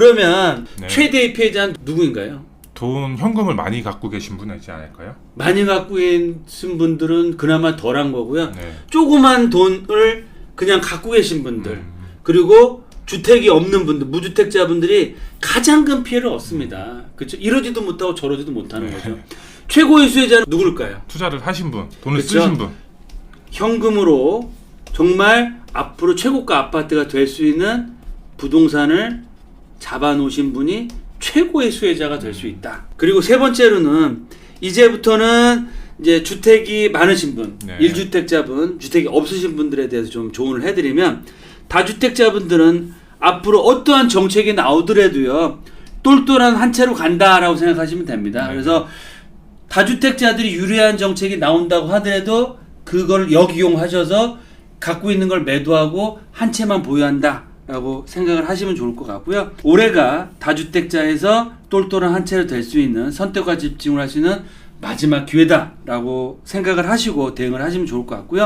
그러면 네. 최대의 피해자는 누구인가요? 돈 현금을 많이 갖고 계신 분이지 않을까요? 많이 갖고 계신 분들은 그나마 덜한 거고요. 네. 조그만 돈을 그냥 갖고 계신 분들 음. 그리고 주택이 없는 분들 무주택자분들이 가장 큰 피해를 얻습니다. 그렇죠? 이러지도 못하고 저러지도 못하는 네. 거죠. 최고의 수혜자는 누굴까요? 투자를 하신 분, 돈을 그쵸? 쓰신 분. 현금으로 정말 앞으로 최고가 아파트가 될 수 있는 부동산을 잡아놓으신 분이 최고의 수혜자가 될 수 있다. 그리고 세 번째로는 이제부터는 이제 주택이 많으신 분, 네. 일 1주택자분, 주택이 없으신 분들에 대해서 좀 조언을 해드리면 다주택자분들은 앞으로 어떠한 정책이 나오더라도요 똘똘한 한 채로 간다라고 생각하시면 됩니다. 네. 그래서 다주택자들이 유리한 정책이 나온다고 하더라도 그걸 역이용하셔서 갖고 있는 걸 매도하고 한 채만 보유한다 라고 생각을 하시면 좋을 것 같고요. 올해가 다주택자에서 똘똘한 한 채로 될 수 있는 선택과 집중을 할 수 있는 마지막 기회다라고 생각을 하시고 대응을 하시면 좋을 것 같고요.